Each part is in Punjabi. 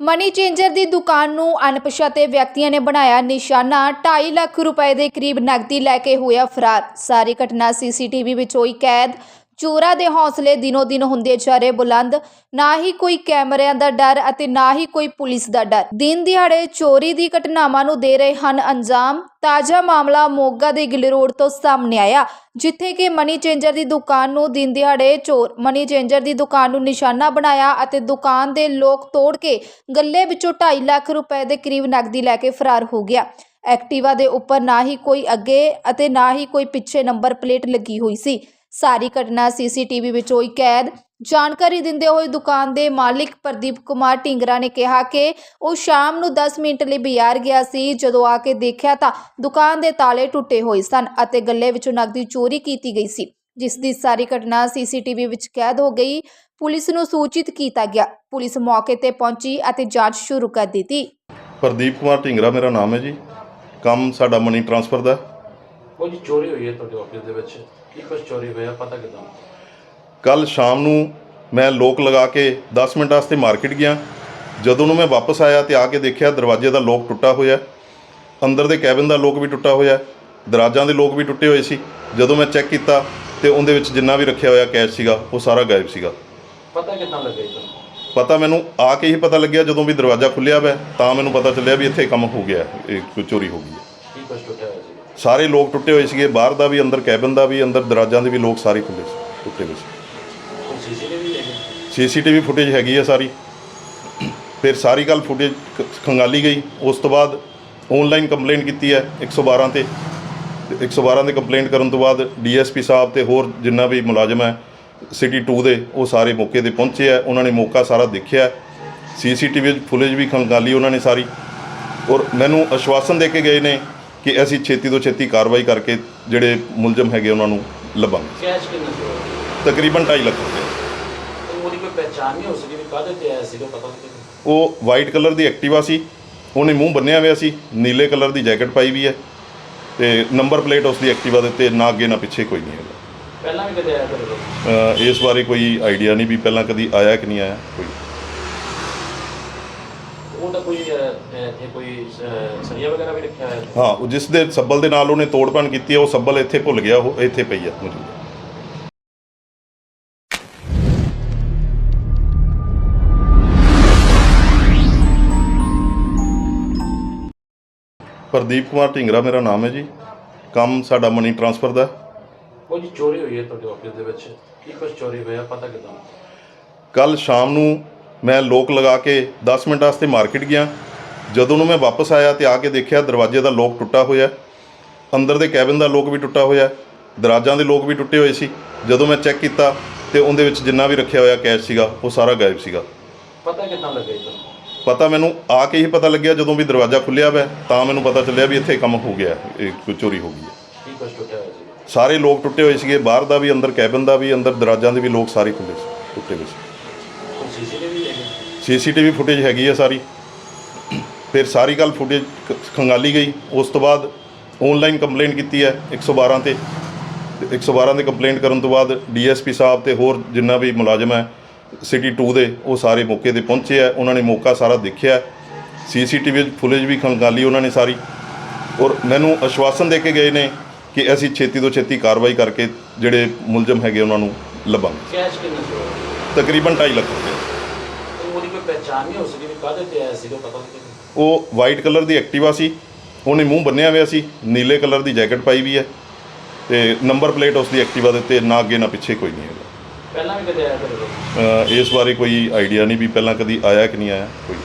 ਮਨੀ ਚੇਂਜਰ ਦੀ ਦੁਕਾਨ ਨੂੰ ਅਣਪਛਾਤੇ ਵਿਅਕਤੀਆਂ ਨੇ ਬਣਾਇਆ ਨਿਸ਼ਾਨਾ। 2.5 ਲੱਖ ਰੁਪਏ ਦੇ ਕਰੀਬ ਨਕਦੀ ਲੈ ਕੇ ਹੋਇਆ ਫਰਾਰ। ਸਾਰੀ ਘਟਨਾ ਸੀਸੀਟੀਵੀ ਵਿੱਚ ਹੋਈ ਕੈਦ। ਚੋਰਾਂ ਦੇ ਹੌਸਲੇ ਦਿਨੋ ਦਿਨ ਹੁੰਦੇ ਜਾ ਰਹੇ ਬੁਲੰਦ। ਨਾ ਹੀ ਕੋਈ ਕੈਮਰਿਆਂ ਦਾ ਡਰ ਅਤੇ ਨਾ ਹੀ ਕੋਈ ਪੁਲਿਸ ਦਾ ਡਰ। ਦਿਨ ਦਿਹਾੜੇ ਚੋਰੀ ਦੀ ਘਟਨਾਵਾਂ ਨੂੰ ਦੇ ਰਹੇ ਹਨ ਅੰਜਾਮ। ਤਾਜ਼ਾ ਮਾਮਲਾ ਮੋਗਾ ਦੇ ਗਿੱਲ ਰੋਡ ਤੋਂ ਸਾਹਮਣੇ ਆਇਆ, ਜਿੱਥੇ ਕਿ ਮਨੀ ਚੇਂਜਰ ਦੀ ਦੁਕਾਨ ਨੂੰ ਦਿਨ ਦਿਹਾੜੇ ਚੋਰ ਮਨੀ ਚੇਂਜਰ ਦੀ ਦੁਕਾਨ ਨੂੰ ਨਿਸ਼ਾਨਾ ਬਣਾਇਆ ਅਤੇ ਦੁਕਾਨ ਦੇ ਲੋਕ ਤੋੜ ਕੇ ਗੱਲੇ ਵਿੱਚੋਂ 2.5 ਲੱਖ ਰੁਪਏ ਦੇ ਕਰੀਬ ਨਕਦੀ ਲੈ ਕੇ ਫਰਾਰ ਹੋ ਗਿਆ। ਐਕਟਿਵਾ ਦੇ ਉੱਪਰ ਨਾ ਹੀ ਕੋਈ ਅੱਗੇ ਅਤੇ ਨਾ ਹੀ ਕੋਈ ਪਿੱਛੇ ਨੰਬਰ ਪਲੇਟ ਲੱਗੀ ਹੋਈ ਸੀ। ਸਾਰੀ ਘਟਨਾ ਸੀਸੀਟੀਵੀ ਵਿੱਚ ਹੋਈ। ਕੈਦ ਜਾਣਕਾਰੀ ਦਿੰਦੇ ਹੋਏ ਦੁਕਾਨ ਦੇ ਮਾਲਿਕ ਪ੍ਰਦੀਪ ਕੁਮਾਰ ਢਿੰਗਰਾ ਨੇ ਕਿਹਾ ਕਿ ਉਹ ਸ਼ਾਮ ਨੂੰ 10 ਮਿੰਟ ਲਈ ਬਾਜ਼ਾਰ ਗਿਆ ਸੀ। ਜਦੋਂ ਆ ਕੇ ਦੇਖਿਆ ਤਾਂ ਦੁਕਾਨ ਦੇ ਤਾਲੇ ਟੁੱਟੇ ਹੋਏ ਸਨ ਅਤੇ ਗੱਲੇ ਵਿੱਚੋਂ ਨਕਦੀ ਚੋਰੀ ਕੀਤੀ ਗਈ ਸੀ ਜਿਸ ਦੀ ਸਾਰੀ ਘਟਨਾ ਸੀਸੀਟੀਵੀ ਵਿੱਚ ਕੈਦ ਹੋ ਗਈ। ਪੁਲਿਸ ਨੂੰ ਸੂਚਿਤ ਕੀਤਾ ਗਿਆ। ਪੁਲਿਸ ਮੌਕੇ ਤੇ ਪਹੁੰਚੀ ਅਤੇ ਜਾਂਚ ਸ਼ੁਰੂ ਕਰ ਦਿੱਤੀ। ਪ੍ਰਦੀਪ ਕੁਮਾਰ ਢਿੰਗਰਾ ਮੇਰਾ ਨਾਮ ਹੈ ਜੀ। ਕੰਮ ਸਾਡਾ ਮਨੀ ਟ੍ਰਾਂਸਫਰ ਦਾ ਉਹ ਜੀ ਚੋਰੀ ਹੋਈ ਹੈ ਤੁਹਾਡੇ ਆਫਿਸ ਦੇ ਵਿੱਚ। ਕੀ ਕੁਝ ਚੋਰੀ ਹੋਇਆ ਪਤਾ ਕਿਦਾਂ? ਕੱਲ ਸ਼ਾਮ ਨੂੰ ਮੈਂ ਲੋਕ ਲਗਾ ਕੇ 10 ਮਿੰਟ ਵਾਸਤੇ ਮਾਰਕੀਟ ਗਿਆ। ਜਦੋਂ ਨੂੰ ਮੈਂ ਵਾਪਸ ਆਇਆ ਤੇ ਆ ਕੇ ਦੇਖਿਆ ਦਰਵਾਜ਼ੇ ਦਾ ਲੋਕ ਟੁੱਟਾ ਹੋਇਆ। ਅੰਦਰ ਦੇ ਕੈਬਨ ਦਾ ਲੋਕ ਵੀ ਟੁੱਟਾ ਹੋਇਆ। ਦਰਾਜਾਂ ਦੇ ਲੋਕ ਵੀ ਟੁੱਟੇ ਹੋਏ ਸੀ। ਜਦੋਂ ਮੈਂ ਚੈੱਕ ਕੀਤਾ ਤੇ ਉਹਦੇ ਵਿੱਚ ਜਿੰਨਾ ਵੀ ਰੱਖਿਆ ਹੋਇਆ ਕੈਸ਼ ਸੀਗਾ ਉਹ ਸਾਰਾ ਗਾਇਬ ਸੀਗਾ। ਪਤਾ ਕਿਦਾਂ ਲੱਗਾ ਜੀ ਤੁਹਾਨੂੰ? ਪਤਾ ਮੈਨੂੰ ਆ ਕੇ ਹੀ ਪਤਾ ਲੱਗਿਆ ਜਦੋਂ ਵੀ ਦਰਵਾਜ਼ਾ ਖੁੱਲਿਆ ਹੋਇਆ ਤਾਂ ਮੈਨੂੰ ਪਤਾ ਚੱਲਿਆ ਵੀ ਇੱਥੇ ਕੰਮ ਹੋ ਗਿਆ ਇਹ ਕੋਈ ਚੋਰੀ ਹੋ ਗਈ ਹੈ। ਸਾਰੇ ਲੋਕ ਟੁੱਟੇ ਹੋਏ ਸੀਗੇ, ਬਾਹਰ ਦਾ ਵੀ, ਅੰਦਰ ਕੈਬਨ ਦਾ ਵੀ, ਅੰਦਰ ਦਰਾਜਾਂ ਦੇ ਵੀ ਲੋਕ ਸਾਰੇ ਖੁੱਲੇ ਸੀ, ਟੁੱਟੇ ਹੋਏ ਸੀ। ਕੋਈ ਸੀਸੀਟੀਵੀ ਲੈ ਫੁਟੇਜ ਹੈਗੀ ਆ ਸਾਰੀ। ਫਿਰ ਸਾਰੀ ਗੱਲ ਫੁਟੇਜ ਖੰਗਾਲੀ ਗਈ। ਉਸ ਤੋਂ ਬਾਅਦ ਆਨਲਾਈਨ ਕੰਪਲੇਂਟ ਕੀਤੀ ਹੈ 112 ਤੇ। ਤੇ 112 ਤੇ ਕੰਪਲੇਂਟ ਕਰਨ ਤੋਂ ਬਾਅਦ ਡੀਐਸਪੀ ਸਾਹਿਬ ਤੇ ਹੋਰ ਜਿੰਨਾ ਵੀ ਮੁਲਾਜ਼ਮ ਹੈ ਸਿਟੀ 2 ਦੇ, ਉਹ ਸਾਰੇ ਮੌਕੇ ਤੇ ਪਹੁੰਚੇ ਆ ਉਹਨਾਂ ਨੇ ਮੌਕਾ ਸਾਰਾ ਦੇਖਿਆ ਸੀਸੀਟੀਵੀ ਫੁਟੇਜ ਵੀ ਖੰਗਾਲੀ ਉਹਨਾਂ ਨੇ ਸਾਰੀ। ਔਰ ਮੈਨੂੰ ਅਸ਼ਵਾਸਨ ਦੇ ਕੇ ਗਏ ਨੇ ਕਿ ਅਸੀਂ ਛੇਤੀ ਤੋਂ ਛੇਤੀ ਕਾਰਵਾਈ ਕਰਕੇ ਜਿਹੜੇ ਮੁਲਜ਼ਮ ਹੈਗੇ ਉਹਨਾਂ ਨੂੰ ਲੱਭਾਂਗੇ। ਕੈਸ਼ ਕਿੰਨਾ ਸੀ? ਉਹ? ਤਕਰੀਬਨ 2.5 ਲੱਖ ਰੁਪਏ। ਤੇ ਉਹਦੀ ਕੋਈ ਪਹਿਚਾਣ ਨਹੀਂ ਹੋ ਸਕੀ ਵੀ ਕਾਹਦੇ ਤੇ ਆਇਆ ਸੀਗਾ ਪਤਾ ਨਹੀਂ ਕਿਹਨੂੰ। ਉਹ ਵਾਈਟ ਕਲਰ ਦੀ ਐਕਟਿਵਾ ਸੀ। ਉਹਨੇ ਮੂੰਹ ਬੰਨਿਆ ਹੋਇਆ ਸੀ। ਨੀਲੇ ਕਲਰ ਦੀ ਜੈਕਟ ਪਾਈ ਵੀ ਹੈ। ਤੇ ਨੰਬਰ ਪਲੇਟ ਉਸ ਦੀ ਐਕਟਿਵਾ ਦੇ ਉੱਤੇ ਨਾ ਅੱਗੇ ਨਾ ਪਿੱਛੇ ਕੋਈ ਨਹੀਂ ਹੈਗਾ। ਪਹਿਲਾਂ ਵੀ ਕਦੇ ਆਇਆ ਕੋਲ? ਅਹ ਇਸ ਬਾਰੇ ਕੋਈ ਆਈਡੀਆ ਨਹੀਂ ਵੀ ਪਹਿਲਾਂ ਕਦੀ ਆਇਆ ਕਿ ਨਹੀਂ ਆਇਆ ਕੋਈ। ਉਹਦਾ ਕੋਈ ਇੱਥੇ ਕੋਈ ਸਰੀਆ ਵਗੈਰਾ ਵੀ ਰੱਖਿਆ ਹੋਇਆ? ਹਾਂ ਉਹ ਜਿਸ ਦੇ ਸੱਬਲ ਦੇ ਨਾਲ ਉਹਨੇ ਤੋੜਪਣ ਕੀਤੀ ਹੈ ਉਹ ਸੱਬਲ ਇੱਥੇ ਭੁੱਲ ਗਿਆ ਉਹ ਇੱਥੇ ਪਈ ਹੈ ਮੌਜੂਦ ਪ੍ਰਦੀਪ ਕੁਮਾਰ ਢਿੰਗਰਾ ਮੇਰਾ ਨਾਮ ਹੈ ਜੀ। ਕੰਮ ਸਾਡਾ ਮਨੀ ਟ੍ਰਾਂਸਫਰ ਦਾ ਜੀ ਚੋਰੀ ਹੋਈ ਹੈ ਤੁਹਾਡੇ ਆਫਿਸ ਦੇ ਵਿੱਚ। ਕੀ ਕੁਝ ਚੋਰੀ ਹੋਇਆ ਪਤਾ ਕਿਦਾਂ? ਕੱਲ ਸ਼ਾਮ ਨੂੰ ਮੈਂ ਲੋਕ ਲਗਾ ਕੇ 10 ਮਿੰਟ ਵਾਸਤੇ ਮਾਰਕੀਟ ਗਿਆ। ਜਦੋਂ ਨੂੰ ਮੈਂ ਵਾਪਸ ਆਇਆ ਤੇ ਆ ਕੇ ਦੇਖਿਆ ਦਰਵਾਜ਼ੇ ਦਾ ਲੋਕ ਟੁੱਟਾ ਹੋਇਆ ਅੰਦਰ ਦੇ ਕੈਬਨ ਦਾ ਲੋਕ ਵੀ ਟੁੱਟਾ ਹੋਇਆ ਦਰਾਜਾਂ ਦੇ ਲੋਕ ਵੀ ਟੁੱਟੇ ਹੋਏ ਸੀ। ਜਦੋਂ ਮੈਂ ਚੈੱਕ ਕੀਤਾ ਤੇ ਉਹਦੇ ਵਿੱਚ ਜਿੰਨਾ ਵੀ ਰੱਖਿਆ ਹੋਇਆ ਕੈਸ਼ ਸੀਗਾ ਉਹ ਸਾਰਾ ਗਾਇਬ ਸੀਗਾ। ਪਤਾ ਕਿਦਾਂ ਲੱਗਾ ਜੀ ਤੁਹਾਨੂੰ? ਪਤਾ ਮੈਨੂੰ ਆ ਕੇ ਹੀ ਪਤਾ ਲੱਗਿਆ ਜਦੋਂ ਵੀ ਦਰਵਾਜ਼ਾ ਖੁੱਲਿਆ ਹੋਇਆ ਤਾਂ ਮੈਨੂੰ ਪਤਾ ਚੱਲਿਆ ਵੀ ਇੱਥੇ ਕੰਮ ਹੋ ਗਿਆ ਇਹ ਕੋਈ ਚੋਰੀ ਹੋ ਗਈ ਹੈ। ਕੀ ਕੁਝ ਟੁੱਟਿਆ ਹੋਇਆ ਸੀ ਸਾਰੇ ਲੋਕ ਟੁੱਟੇ ਹੋਏ ਸੀਗੇ ਬਾਹਰ ਦਾ ਵੀ ਅੰਦਰ ਕੈਬਨ ਦਾ ਵੀ ਅੰਦਰ ਦਰਾਜਾਂ ਦੇ ਵੀ ਲੋਕ ਸਾਰੇ ਖੁੱਲੇ ਸੀ ਟੁੱਟੇ ਹੋਏ ਸੀ। ਸੀਸੀਟੀਵੀ ਸੀਸੀਟੀਵੀ ਫੁਟੇਜ ਹੈਗੀ ਆ ਸਾਰੀ। ਫਿਰ ਸਾਰੀ ਗੱਲ ਫੁਟੇਜ ਖੰਗਾਲੀ ਗਈ। ਉਸ ਤੋਂ ਬਾਅਦ ਆਨਲਾਈਨ ਕੰਪਲੇਂਟ ਕੀਤੀ ਹੈ 112 ਤੇ। ਤੇ 112 ਤੇ ਕੰਪਲੇਂਟ ਕਰਨ ਤੋਂ ਬਾਅਦ ਡੀਐਸਪੀ ਸਾਹਿਬ ਤੇ ਹੋਰ ਜਿੰਨਾ ਵੀ ਮੁਲਾਜ਼ਮ ਹੈ ਸਿਟੀ 2 ਦੇ ਉਹ ਸਾਰੇ ਮੌਕੇ ਤੇ ਪਹੁੰਚੇ ਆ ਉਹਨਾਂ ਨੇ ਮੌਕਾ ਸਾਰਾ ਦੇਖਿਆ ਸੀਸੀਟੀਵੀ ਫੁਟੇਜ ਵੀ ਖੰਗਾਲੀ ਉਹਨਾਂ ਨੇ ਸਾਰੀ। ਔਰ ਮੈਨੂੰ ਆਸ਼ਵਾਸਨ ਦੇ ਕੇ ਗਏ ਨੇ ਕਿ ਅਸੀਂ ਛੇਤੀ ਤੋਂ ਛੇਤੀ ਕਾਰਵਾਈ ਕਰਕੇ ਜਿਹੜੇ ਮੁਲਜ਼ਮ ਹੈਗੇ ਉਹਨਾਂ ਨੂੰ ਲੱਭਾਂਗੇ? ਤਕਰੀਬਨ 2.5 ਲੱਖ ਰੁਪਏ। ਤੇ ਕੋਈ ਪਹਿਚਾਣ ਨਹੀਂ ਹੋ ਸਕੀ ਵੀ ਕਾਹਦੇ ਤੇ ਆਇਆ ਸੀਗਾ ਪਤਾ ਨਹੀਂ। ਉਹ ਵਾਈਟ ਕਲਰ ਦੀ ਐਕਟਿਵਾ ਸੀ ਉਹਨੇ ਮੂੰਹ ਬੰਨਿਆ ਹੋਇਆ ਸੀ ਨੀਲੇ ਕਲਰ ਦੀ ਜੈਕਟ ਪਾਈ ਵੀ ਹੈ ਤੇ ਨੰਬਰ ਪਲੇਟ ਉਸ ਦੀ ਐਕਟਿਵਾ ਦੇ ਉੱਤੇ ਨਾ ਅੱਗੇ ਨਾ ਪਿੱਛੇ ਕੋਈ ਨਹੀਂ ਹੈਗਾ। ਪਹਿਲਾਂ ਵੀ ਕਦੇ ਆਇਆ ਅਹ ਇਸ ਬਾਰੇ ਕੋਈ ਆਈਡੀਆ ਨਹੀਂ ਵੀ ਪਹਿਲਾਂ ਕਦੀ ਆਇਆ ਕਿ ਨਹੀਂ ਆਇਆ ਕੋਈ।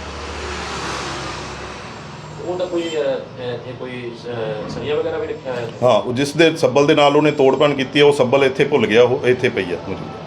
ਉਹਦਾ ਕੋਈ ਅਹ, ਅਹ, ਇੱਥੇ ਕੋਈ ਅਹ, ਸਰੀਆ ਵਗੈਰਾ ਵੀ ਰੱਖਿਆ ਹੋਇਆ? ਹਾਂ ਉਹ ਜਿਸ ਦੇ ਸੱਬਲ ਦੇ ਨਾਲ ਉਹਨੇ ਤੋੜਪਣ ਕੀਤੀ ਹੈ ਉਹ ਸੱਬਲ ਇੱਥੇ ਭੁੱਲ ਗਿਆ ਉਹ ਇੱਥੇ ਪਈ ਹੈ ਮੌਜੂਦ